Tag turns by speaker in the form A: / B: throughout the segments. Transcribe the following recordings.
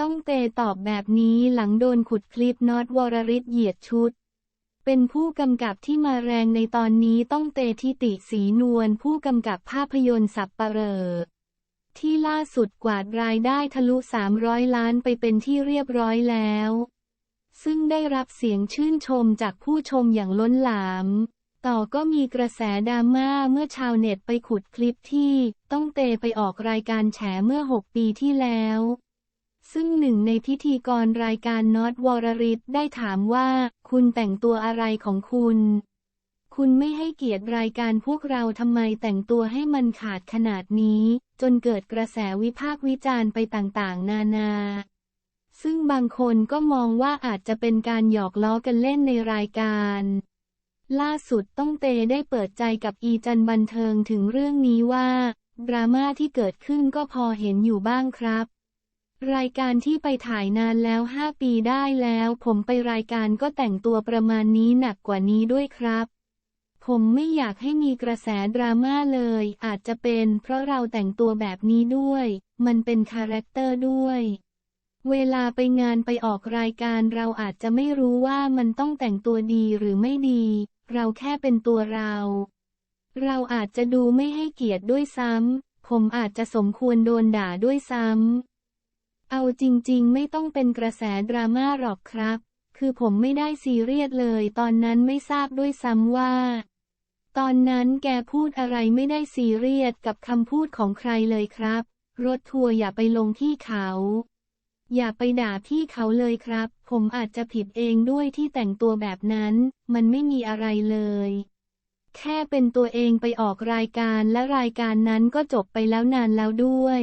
A: ต้องเตตอบแบบนี้หลังโดนขุดคลิปน็อตวรริศเหยียดชุด เป็นผู้กำกับที่มาแรงในตอนนี้ต้องเตทิติสีนวลผู้กำกับภาพยนตร์สับปะเรอที่ล่าสุดกวาดรายได้ทะลุ 300 ล้านไปเป็นที่เรียบร้อยแล้ว ซึ่งได้รับเสียงชื่นชมจากผู้ชมอย่างล้นหลาม ต่อก็มีกระแสดราม่าเมื่อชาวเน็ตไปขุดคลิปที่ต้องเตไปออกรายการแฉเมื่อ 6 ปีที่แล้ว ซึ่งหนึ่งในพิธีกรรายการน็อตวรริศได้ถามว่า คุณแต่งตัวอะไรของคุณ คุณไม่ให้เกียรติรายการพวกเราทำไมแต่งตัวให้มันขาดขนาดนี้ จนเกิดกระแสวิพากษ์วิจารณ์ไปต่างๆ นานา ซึ่งบางคนก็มองว่าอาจจะเป็นการหยอกล้อกันเล่นในรายการ ล่าสุดต้องเตได้เปิดใจกับอีจันบันเทิงถึงเรื่องนี้ว่าดราม่าที่เกิดขึ้นก็พอเห็นอยู่บ้างครับ รายการที่ไปถ่ายนานแล้ว 5 ปีได้แล้ว ผมไปรายการก็แต่งตัวประมาณนี้หนักกว่านี้ด้วยครับ ผมไม่อยากให้มีกระแสดราม่าเลย อาจจะเป็นเพราะเราแต่งตัวแบบนี้ด้วย มันเป็นคาแรคเตอร์ด้วย เวลาไปงานไปออกรายการเราอาจจะไม่รู้ว่ามันต้องแต่งตัวดีหรือไม่ดี เราแค่เป็นตัวเรา เราอาจจะดูไม่ให้เกียรติด้วยซ้ำผมอาจจะสมควรโดนด่าด้วยซ้ำ เอาจริงๆ ไม่ต้องเป็นกระแสดราม่าหรอกครับ คือผมไม่ได้ซีเรียสเลย ตอนนั้นไม่ทราบด้วยซ้ำว่า ตอนนั้นแกพูดอะไรไม่ได้ซีเรียสกับคำพูดของใครเลยครับ รถทัวร์อย่าไปลงที่เขา อย่าไปด่าพี่เขาเลยครับ ผมอาจจะผิดเองด้วยที่แต่งตัวแบบนั้น มันไม่มีอะไรเลย แค่เป็นตัวเองไปออกรายการและรายการนั้นก็จบไปแล้วนานแล้วด้วย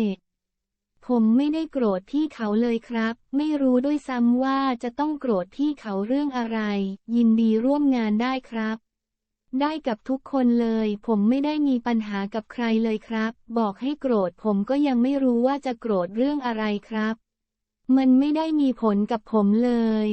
A: ผมไม่ได้โกรธที่เขาเลยครับ ไม่รู้ด้วยซ้ำว่าจะต้องโกรธที่เขาเรื่องอะไร ยินดีร่วมงานได้ครับ ได้กับทุกคนเลย ผมไม่ได้มีปัญหากับใครเลยครับ บอกให้โกรธผมก็ยังไม่รู้ว่าจะโกรธเรื่องอะไรครับ มันไม่ได้มีผลกับผมเลย